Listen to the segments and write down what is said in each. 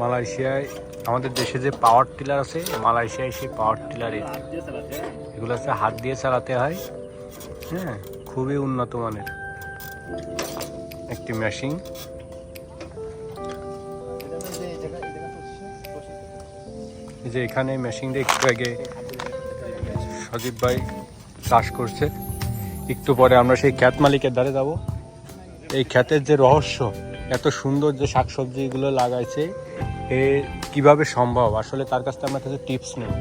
মালয়েশিয়ায় আমাদের দেশে যে পাওয়ার টিলার আছে, মালয়েশিয়ায় সেই পাওয়ার টিলারে এগুলো হচ্ছে হাত দিয়ে চালাতে হয়। হ্যাঁ খুবই উন্নত মানের। একটি মেশিন যে এখানে মেশিনটা একটু আগে সজীব ভাই চাষ করছে। একটু পরে আমরা সেই খ্যাত মালিকের দ্বারে যাব। এই খ্যাতের যে রহস্য, এত সুন্দর যে শাকসবজিগুলো লাগাইছে, এ কীভাবে সম্ভব? আসলে তার কাছ থেকে আমরা কিছু টিপস নেব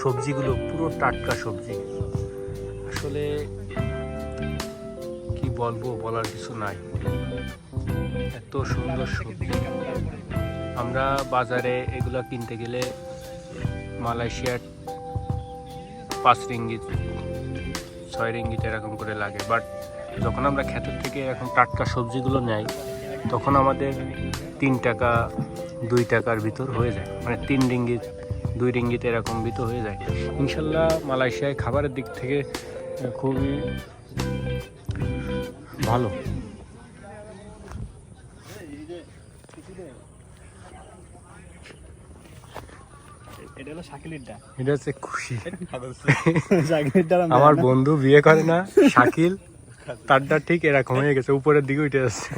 সবজিগুলো পুরো টাটকা সবজি। আসলে কি বলব, বলার কিছু নাই। এত সুন্দর সবজি। আমরা বাজারে এগুলো কিনতে গেলে মালয়েশিয়ার পাঁচ রিঙ্গিত, ছয় রিঙ্গিত এরকম করে লাগে। বাট যখন আমরা ক্ষেতের থেকে এখন টাটকা সবজিগুলো নেই, তখন আমাদের তিন টাকা, দুই টাকার ভিতর হয়ে যায়। মানে তিন রিঙ্গিত, দুই রিঙ্গিত এরকম ভিতর হয়ে যায়। ইনশাল্লাহ মালয়েশিয়ায় খাবারের দিক থেকে খুবই ভালো। এটা হলো শাকিলের ডাক। এটা হচ্ছে খুশি। শাকিলের আমার বন্ধু বিয়ে করে না শাকিল তারটা ঠিক এরকম হয়ে গেছে উপরের দিকে উঠে যাচ্ছে।